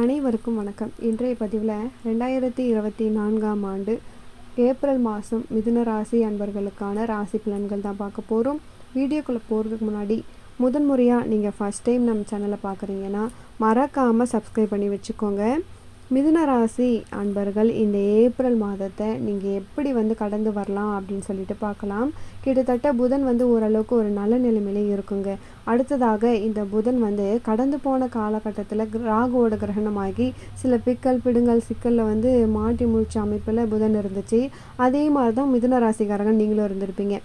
அனைவருக்கும் வணக்கம். இன்றைய பதிவில் ரெண்டாயிரத்தி இருபத்தி நான்காம் ஆண்டு ஏப்ரல் மாதம் மிதுன ராசி அன்பர்களுக்கான ராசி பலன்கள் தான் பார்க்க போகிறோம் வீடியோக்குள்ளே போகிறதுக்கு முன்னாடி முதன் முறையாக நீங்கள் ஃபஸ்ட் டைம் நம்ம சேனலை பார்க்குறீங்கன்னா மறக்காமல் சப்ஸ்கிரைப் பண்ணி வச்சுக்கோங்க. மிதுன ராசி அன்பர்கள் இந்த ஏப்ரல் மாதத்தை நீங்கள் எப்படி வந்து கடந்து வரலாம் அப்படின்னு சொல்லிட்டு பார்க்கலாம். கிட்டத்தட்ட புதன் வந்து ஓரளவுக்கு ஒரு நல்ல நிலைமையில இருக்குங்க. அடுத்ததாக இந்த புதன் வந்து கடந்து போன காலகட்டத்தில் ராகுவோட கிரகணமாகி சில பிக்கல் பிடுங்கல் சிக்கலில் வந்து மாட்டி முழிச்ச அமைப்பில் புதன் இருந்துச்சு. அதே மாதிரி தான் மிதுன ராசிக்காரங்க நீங்களும் இருந்திருப்பீங்க.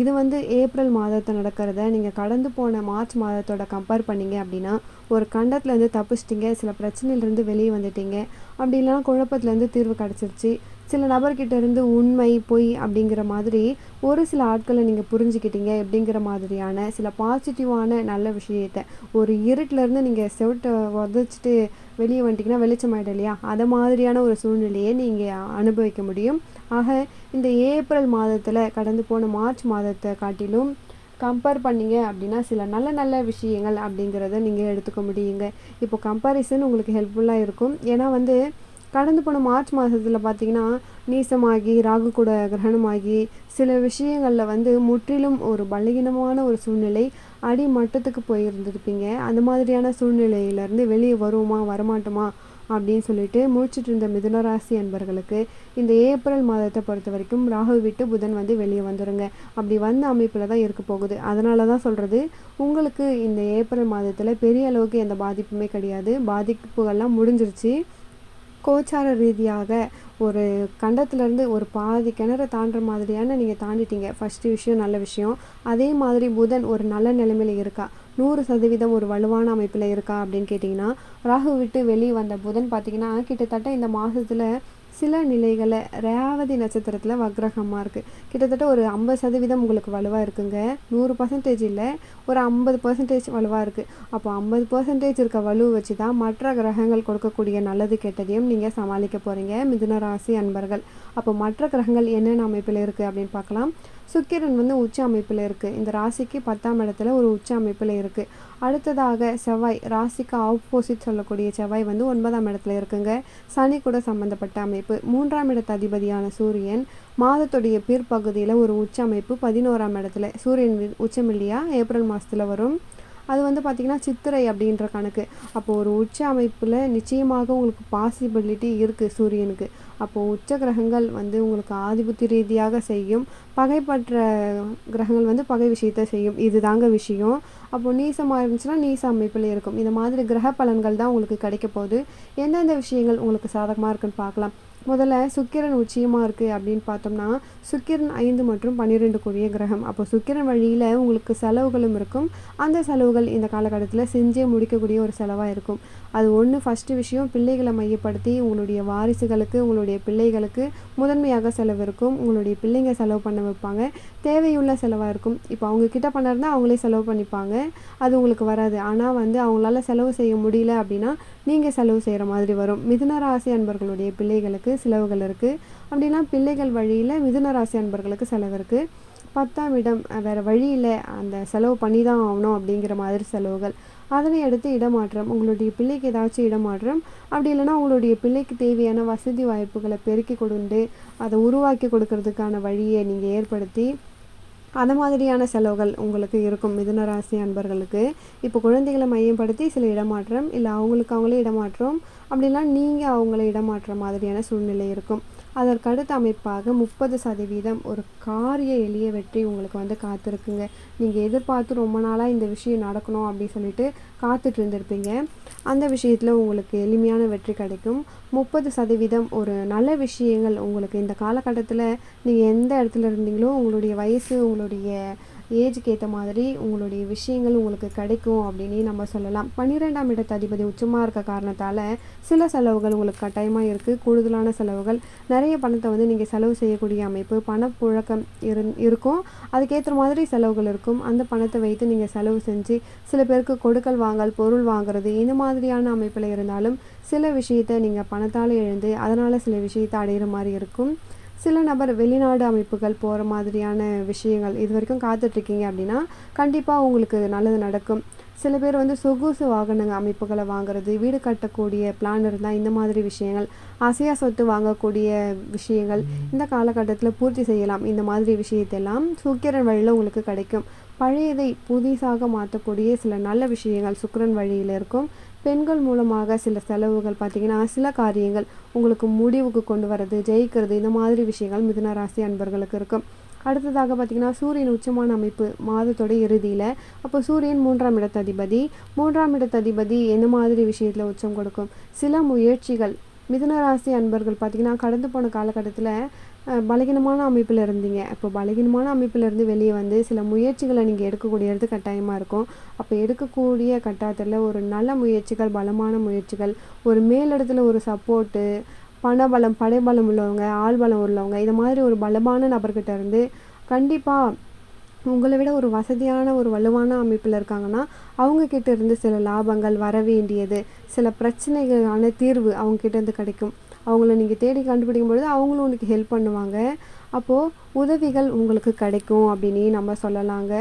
இது வந்து ஏப்ரல் மாதத்தை நடக்கிறத நீங்கள் கடந்து போன மார்ச் மாதத்தோட கம்பேர் பண்ணீங்க அப்படின்னா ஒரு கண்டத்துலேருந்து தப்பிச்சிட்டிங்க சில பிரச்சனையிலேருந்து வெளியே வந்துட்டீங்க. அப்படி இல்லைனா குழப்பத்துலேருந்து தீர்வு கிடச்சிருச்சு. சில நபர்கிட்ட இருந்து உண்மை பொய் அப்படிங்கிற மாதிரி ஒரு சில ஆட்களை நீங்கள் புரிஞ்சுக்கிட்டீங்க அப்படிங்கிற மாதிரியான சில பாசிட்டிவான நல்ல விஷயத்தை ஒரு இருட்டிலேருந்து நீங்கள் செவிட்டை உதச்சிட்டு வெளியே வந்துட்டிங்கன்னா வெளிச்சமாயிடும் இல்லையா அதை மாதிரியான ஒரு சூழ்நிலையை நீங்கள் அனுபவிக்க முடியும். ஆக இந்த ஏப்ரல் மாதத்தில் கடந்து போன மார்ச் மாதத்தை காட்டிலும் கம்பேர் பண்ணீங்க அப்படின்னா சில நல்ல நல்ல விஷயங்கள் அப்படிங்கிறத நீங்கள் எடுத்துக்க முடியுங்க. இப்போ கம்பேரிசன் உங்களுக்கு ஹெல்ப்ஃபுல்லாக இருக்கும். ஏன்னா வந்து கடந்து போன மார்ச் மாதத்தில் பார்த்தீங்கன்னா நீசமாகி ராகு கூட கிரகணமாகி சில விஷயங்களில் வந்து முற்றிலும் ஒரு பலகீனமான ஒரு சூழ்நிலை அடி மட்டத்துக்கு போயிருந்துருப்பீங்க. அந்த மாதிரியான சூழ்நிலையிலேருந்து வெளியே வருவோமா வரமாட்டோமா அப்படின்னு சொல்லிட்டு முடிச்சுட்டு இருந்த மிதுனராசி அன்பர்களுக்கு இந்த ஏப்ரல் மாதத்தை பொறுத்த வரைக்கும் ராகு விட்டு புதன் வந்து வெளியே வந்துடுங்க அப்படி வந்த அமைப்பில் தான் இருக்க போகுது. அதனால தான் சொல்கிறது உங்களுக்கு இந்த ஏப்ரல் மாதத்தில் பெரிய அளவுக்கு எந்த பாதிப்புமே கிடையாது. பாதிப்புகள்லாம் முடிஞ்சிருச்சு. கோச்சார ரீதியாக ஒரு கண்டத்துலேருந்து ஒரு பாதி கிணறு தாண்டுற மாதிரியான நீங்கள் தாண்டிட்டீங்க. ஃபஸ்ட்டு விஷயம் நல்ல விஷயம். அதே மாதிரி புதன் ஒரு நல்ல நிலைமையில் இருக்கா? நூறு சதவீதம் ஒரு வலுவான அமைப்பில் இருக்கா அப்படின்னு கேட்டிங்கன்னா ராகு விட்டு வெளியே வந்த புதன் பார்த்திங்கன்னா கிட்டத்தட்ட இந்த மாதத்தில் சில நிலைகளை ரேவதி நட்சத்திரத்தில் வக்ரகமாக இருக்குது கிட்டத்தட்ட ஒரு ஐம்பது சதவீதம் உங்களுக்கு வலுவாக இருக்குங்க. நூறு பர்சன்டேஜ் இல்லை ஒரு ஐம்பது பர்சன்டேஜ் வலுவாக இருக்குது அப்போ ஐம்பது பர்சன்டேஜ் இருக்க வலு வச்சு தான் மற்ற கிரகங்கள் கொடுக்கக்கூடிய நல்லது கெட்டதையும் நீங்கள் சமாளிக்க போகிறீங்க மிதுன ராசி அன்பர்கள். அப்போ மற்ற கிரகங்கள் என்னென்ன அமைப்பில் இருக்குது அப்படின்னு பார்க்கலாம். சுக்கிரன் வந்து உச்ச அமைப்பில் இருக்குது இந்த ராசிக்கு பத்தாம் இடத்துல ஒரு உச்ச அமைப்பில் இருக்குது அடுத்ததாக செவ்வாய் ராசிக்கு ஆப்போசிட் சொல்லக்கூடிய செவ்வாய் வந்து ஒன்பதாம் இடத்துல இருக்குங்க. சனி கூட சம்மந்தப்பட்ட அமைப்பு. மூன்றாம் இடத்து அதிபதியான சூரியன் மாதத்துடைய பிற்பகுதியில் ஒரு உச்ச அமைப்பு பதினோராம் இடத்துல. சூரியன் உச்சம் இல்லையா? ஏப்ரல் மாதத்தில் வரும். அது வந்து பார்த்திங்கன்னா சித்திரை அப்படின்ற கணக்கு. அப்போது ஒரு உச்ச அமைப்பில் நிச்சயமாக உங்களுக்கு பாசிபிலிட்டி இருக்குது சூரியனுக்கு. அப்போது உச்ச கிரகங்கள் வந்து உங்களுக்கு ஆதிபத்திய ரீதியாக செய்யும். பகைப்பற்ற கிரகங்கள் வந்து பகை விஷயத்தை செய்யும். இது தாங்க விஷயம். அப்போது நீசமாக இருந்துச்சுன்னா நீச அமைப்பில் இருக்கும். இந்த மாதிரி கிரக பலன்கள் தான் உங்களுக்கு கிடைக்க போகுது. எந்தெந்த விஷயங்கள் உங்களுக்கு சாதகமாக இருக்குன்னு பார்க்கலாம். முதல்ல சுக்கிரன் உச்சியமாக இருக்குது அப்படின்னு பார்த்தோம்னா சுக்கிரன் ஐந்து மற்றும் பன்னிரெண்டு கூடிய கிரகம். அப்போ சுக்கிரன் வழியில் உங்களுக்கு செலவுகளும் இருக்கும். அந்த செலவுகள் இந்த காலகட்டத்தில் செஞ்சே முடிக்கக்கூடிய ஒரு செலவாக இருக்கும். அது ஒன்று ஃபஸ்ட்டு விஷயம் பிள்ளைகளை மையப்படுத்தி உங்களுடைய வாரிசுகளுக்கு உங்களுடைய பிள்ளைகளுக்கு முதன்மையாக செலவு இருக்கும். உங்களுடைய பிள்ளைங்க செலவு பண்ண வைப்பாங்க. தேவையுள்ள செலவாக இருக்கும். இப்போ அவங்க கிட்ட பண்ணறதா அவங்களே செலவு பண்ணிப்பாங்க. அது உங்களுக்கு வராது. ஆனால் வந்து அவங்களால செலவு செய்ய முடியல அப்படின்னா நீங்கள் செலவு செய்கிற மாதிரி வரும். மிதுன ராசி அன்பர்களுடைய பிள்ளைகளுக்கு செலவுகள் இருக்குது அப்படின்னா பிள்ளைகள் வழியில் மிதுன ராசி அன்பர்களுக்கு செலவு இருக்குது பத்தாம் இடம் வேறு வழியில் அந்த செலவு பண்ணி தான் ஆகணும் அப்படிங்கிற மாதிரி செலவுகள். அதனை அடுத்து இடமாற்றம். உங்களுடைய பிள்ளைக்கு ஏதாச்சும் இடமாற்றம். அப்படி இல்லைன்னா உங்களுடைய பிள்ளைக்கு தேவையான வசதி வாய்ப்புகளை பெருக்கி கொண்டு அதை உருவாக்கி கொடுக்கறதுக்கான வழியை நீங்கள் ஏற்படுத்தி அந்த மாதிரியான செலவுகள் உங்களுக்கு இருக்கும் மிதுன ராசி அன்பர்களுக்கு. இப்போ குழந்தைகளை மையப்படுத்தி சில இடமாற்றம் இல்லை அவங்களுக்கு அவங்களே இடமாற்றம் அப்படிலாம் நீங்கள் அவங்கள இடமாற்ற மாதிரியான சூழ்நிலை இருக்கும். அதற்கு அடுத்த அமைப்பாக முப்பது சதவீதம் ஒரு காரிய எளிய வெற்றி உங்களுக்கு வந்து காத்திருக்குங்க. நீங்கள் எதிர்பார்த்து ரொம்ப நாளாக இந்த விஷயம் நடக்கணும் அப்படின்னு சொல்லிட்டு காத்துட்டு இருந்திருப்பீங்க. அந்த விஷயத்தில் உங்களுக்கு எளிமையான வெற்றி கிடைக்கும். முப்பது சதவீதம் ஒரு நல்ல விஷயங்கள் உங்களுக்கு இந்த காலகட்டத்தில் நீங்கள் எந்த இடத்துல இருந்தீங்களோ உங்களுடைய வயசு உங்களுடைய ஏஜுக்கு ஏற்ற மாதிரி உங்களுடைய விஷயங்கள் உங்களுக்கு கிடைக்கும் அப்படின்னு நம்ம சொல்லலாம். பன்னிரெண்டாம் இடத்து அதிபதி உச்சமாக இருக்க காரணத்தால் சில செலவுகள் உங்களுக்கு கட்டாயமாக இருக்குது கூடுதலான செலவுகள். நிறைய பணத்தை வந்து நீங்கள் செலவு செய்யக்கூடிய அமைப்பு பணப்புழக்கம் இருந் இருக்கும். அதுக்கேற்ற மாதிரி செலவுகள் இருக்கும். அந்த பணத்தை வைத்து நீங்கள் செலவு செஞ்சு சில பேருக்கு கொடுக்கல் வாங்கல் பொருள் வாங்குறது இந்த மாதிரியான அமைப்பில் இருந்தாலும் சில விஷயத்தை நீங்கள் பணத்தால் எழுந்து அதனால் சில விஷயத்தை அடையிற மாதிரி இருக்கும். சில நபர் வெளிநாடு அமைப்புகள் போகிற மாதிரியான விஷயங்கள் இது வரைக்கும் காத்துட்ருக்கீங்க அப்படின்னா கண்டிப்பாக உங்களுக்கு நல்லது நடக்கும். சில பேர் வந்து சொகுசு வாகன அமைப்புகளை வாங்குறது வீடு கட்டக்கூடிய பிளான் இருந்தால் இந்த மாதிரி விஷயங்கள் அசையா சொத்து வாங்கக்கூடிய விஷயங்கள் இந்த காலகட்டத்தில் பூர்த்தி செய்யலாம். இந்த மாதிரி விஷயத்தெல்லாம் சுக்கிரன் வழியில் உங்களுக்கு கிடைக்கும். பழையதை புதிசாக மாற்றக்கூடிய சில நல்ல விஷயங்கள் சுக்கரன் வழியில் இருக்கும். பெண்கள் மூலமாக சில செலவுகள் பார்த்திங்கன்னா சில காரியங்கள் உங்களுக்கு முடிவுக்கு கொண்டு வர்றது ஜெயிக்கிறது இந்த மாதிரி விஷயங்கள் மிதுன ராசி அன்பர்களுக்கு இருக்கும். அடுத்ததாக பார்த்திங்கன்னா சூரியன் உச்சமான அமைப்பு மாதத்தோட இறுதியில். அப்போ சூரியன் மூன்றாம் இடத்ததிபதி. மூன்றாம் இடத்ததிபதி என்ன மாதிரி விஷயத்தில் உச்சம் கொடுக்கும்? சில முயற்சிகள் மிதுன ராசி அன்பர்கள் பார்த்திங்கன்னா கடந்து போன காலகட்டத்தில் பலகீனமான அமைப்பில் இருந்தீங்க. இப்போ பலகீனமான அமைப்பில் இருந்து வெளியே வந்து சில முயற்சிகளை நீங்கள் எடுக்கக்கூடியது கட்டாயமாக இருக்கும். அப்போ எடுக்கக்கூடிய கட்டாயத்தில் ஒரு நல்ல முயற்சிகள் பலமான முயற்சிகள் ஒரு மேலிடத்தில் ஒரு சப்போர்ட்டு பணபலம் படைபலம் உள்ளவங்க ஆள்பலம் உள்ளவங்க இது மாதிரி ஒரு பலமான நபர்கிட்ட இருந்து கண்டிப்பாக உங்களை விட ஒரு வசதியான ஒரு வலுவான அமைப்பில் இருக்காங்கன்னா அவங்கக்கிட்ட இருந்து சில லாபங்கள் வர வேண்டியது சில பிரச்சனைகளான தீர்வு அவங்கக்கிட்ட இருந்து கிடைக்கும். அவங்கள நீங்கள் தேடி கண்டுபிடிக்கும் பொழுது அவங்களும் உனக்கு ஹெல்ப் பண்ணுவாங்க. அப்போது உதவிகள் உங்களுக்கு கிடைக்கும் அப்படின்னு நம்ம சொல்லலாங்க.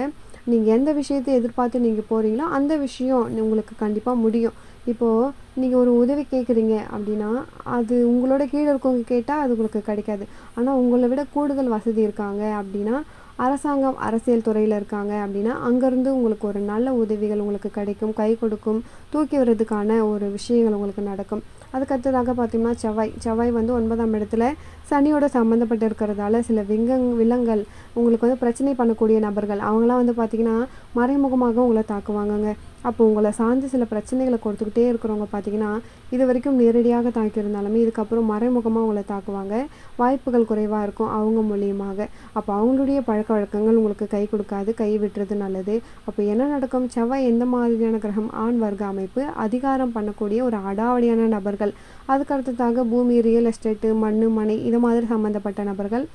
நீங்கள் எந்த விஷயத்தை எதிர்பார்த்து நீங்கள் போகிறீங்களோ அந்த விஷயம் உங்களுக்கு கண்டிப்பாக முடியும். இப்போது நீங்கள் ஒரு உதவி கேட்குறீங்க அப்படின்னா அது உங்களோட கீழே இருக்கவங்க கேட்டால் அது உங்களுக்கு கிடைக்காது. ஆனால் உங்களை விட கூடுதல் வசதி இருக்காங்க அப்படின்னா அரசாங்கம் அரசியல் துறையில் இருக்காங்க அப்படின்னா அங்கேருந்து உங்களுக்கு ஒரு நல்ல உதவிகள் உங்களுக்கு கிடைக்கும். கை கொடுக்கும் தூக்கி வர்றதுக்கான ஒரு விஷயங்கள் உங்களுக்கு நடக்கும். அதுக்கடுத்ததாக பார்த்தீங்கன்னா செவ்வாய். செவ்வாய் வந்து ஒன்பதாம் இடத்துல சனியோட சம்மந்தப்பட்டு இருக்கிறதால சில விங்கங் விலங்கல் உங்களுக்கு வந்து பிரச்சனை பண்ணக்கூடிய நபர்கள் அவங்களாம் வந்து பார்த்திங்கன்னா மறைமுகமாக உங்களை தாக்குவாங்கங்க. அப்போ உங்களை சார்ந்து சில பிரச்சனைகளை கொடுத்துக்கிட்டே இருக்கிறவங்க பார்த்தீங்கன்னா இது வரைக்கும் நேரடியாக தாக்கியிருந்தாலுமே இதுக்கப்புறம் மறைமுகமாக உங்களை தாக்குவாங்க. வாய்ப்புகள் குறைவாக இருக்கும் அவங்க மூலியமாக. அப்போ அவங்களுடைய பழக்க வழக்கங்கள் உங்களுக்கு கை கொடுக்காது கை விட்டுறது நல்லது. அப்போ என்ன நடக்கும்? செவ்வாய் எந்த மாதிரியான கிரகம்? ஆண் வர்க்க அமைப்பு அதிகாரம் பண்ணக்கூடிய ஒரு அடாவடியான நபர்கள் அதுக்கு அடுத்ததாக பூமி ரியல் எஸ்டேட்டு மண் மனை இது மாதிரி சம்மந்தப்பட்ட நபர்கள்.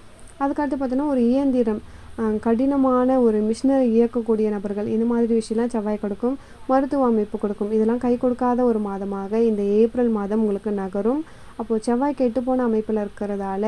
அதுக்கடுத்து பார்த்தோன்னா ஒரு இயந்திரம். கடினமான ஒரு மிஷினரி இயக்கக்கூடிய நபர்கள். இந்த மாதிரி விஷயம்லாம் செவ்வாய் கொடுக்கும். மருத்துவ அமைப்பு கொடுக்கும். இதெல்லாம் கை கொடுக்காத ஒரு மாதமாக இந்த ஏப்ரல் மாதம் உங்களுக்கு நகரும். அப்போது செவ்வாய் கெட்டுப்போன அமைப்பில் இருக்கிறதால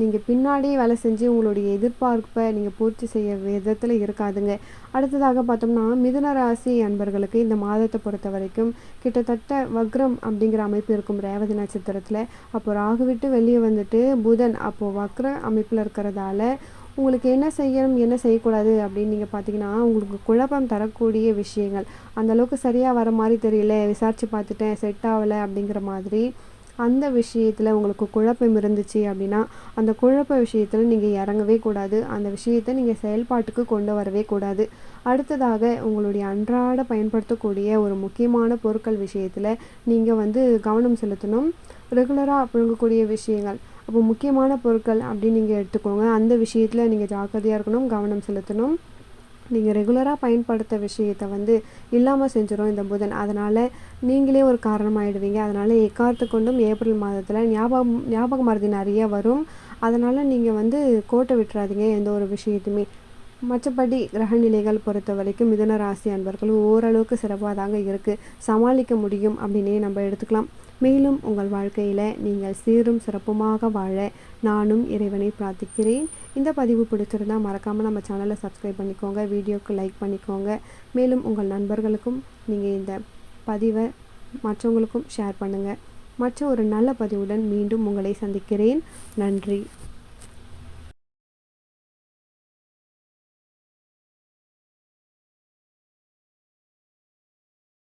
நீங்கள் பின்னாடி வேலை செஞ்சு உங்களுடைய எதிர்பார்ப்பை நீங்கள் பூர்த்தி செய்ய விதத்தில் இருக்காதுங்க. அடுத்ததாக பார்த்தோம்னா மிதுன ராசி அன்பர்களுக்கு இந்த மாதத்தை பொறுத்த வரைக்கும் கிட்டத்தட்ட வக்ரம் அப்படிங்கிற அமைப்பு இருக்கும் ரேவதி நட்சத்திரத்தில். அப்போ ராகு விட்டு வெளியே வந்துட்டு புதன் அப்போது வக்ர அமைப்பில் இருக்கிறதால உங்களுக்கு என்ன செய்யணும் என்ன செய்யக்கூடாது அப்படின்னு நீங்கள் பார்த்தீங்கன்னா உங்களுக்கு குழப்பம் தரக்கூடிய விஷயங்கள். அந்தளவுக்கு சரியாக வர மாதிரி தெரியல விசாரித்து பார்த்துட்டேன் செட் ஆகலை அப்படிங்கிற மாதிரி அந்த விஷயத்தில் உங்களுக்கு குழப்பம் இருந்துச்சு அப்படின்னா அந்த குழப்ப விஷயத்தில் நீங்கள் இறங்கவே கூடாது. அந்த விஷயத்தை நீங்கள் செயல்பாட்டுக்கு கொண்டு வரவே கூடாது. அடுத்ததாக உங்களுடைய அன்றாட பயன்படுத்தக்கூடிய ஒரு முக்கியமான பொருட்கள் விஷயத்தில் நீங்கள் வந்து கவனம் செலுத்தணும். ரெகுலராக புழங்கக்கூடிய விஷயங்கள். அப்போ முக்கியமான பொருட்கள் அப்படின்னு நீங்கள் எடுத்துக்கோங்க. அந்த விஷயத்தில் நீங்கள் ஜாக்கிரதையாக இருக்கணும் கவனம் செலுத்தணும். நீங்கள் ரெகுலராக பயன்படுத்த விஷயத்தை வந்து இல்லாமல் செஞ்சிடும் இந்த புதன். அதனால் நீங்களே ஒரு காரணமாகிடுவீங்க அதனால் எக்காரத்து கொண்டும் ஏப்ரல் மாதத்தில் ஞாபகம் ஞாபக மருதி நிறைய வரும். அதனால் நீங்கள் வந்து கோட்டை விட்டுறாதீங்க எந்த ஒரு விஷயத்தையுமே மற்றபடி கிரகநிலைகள் பொறுத்த வரைக்கும் மிதன ராசி அன்பர்களும் ஓரளவுக்கு சிறப்பாக தாங்க இருக்குது சமாளிக்க முடியும் அப்படின்னே நம்ம எடுத்துக்கலாம். மேலும் உங்கள் வாழ்க்கையில் நீங்கள் சீரும் சிறப்புமாக வாழ நானும் இறைவனை பிரார்த்திக்கிறேன். இந்த பதிவு பிடிச்சிருந்தா மறக்காமல் நம்ம சேனலை சப்ஸ்கிரைப் பண்ணிக்கோங்க வீடியோக்கு லைக் பண்ணிக்கோங்க. மேலும் உங்கள் நண்பர்களுக்கும் நீங்கள் இந்த பதிவை மற்றவங்களுக்கும் ஷேர் பண்ணுங்கள் மற்ற ஒரு நல்ல பதிவுடன் மீண்டும் உங்களை சந்திக்கிறேன். நன்றி.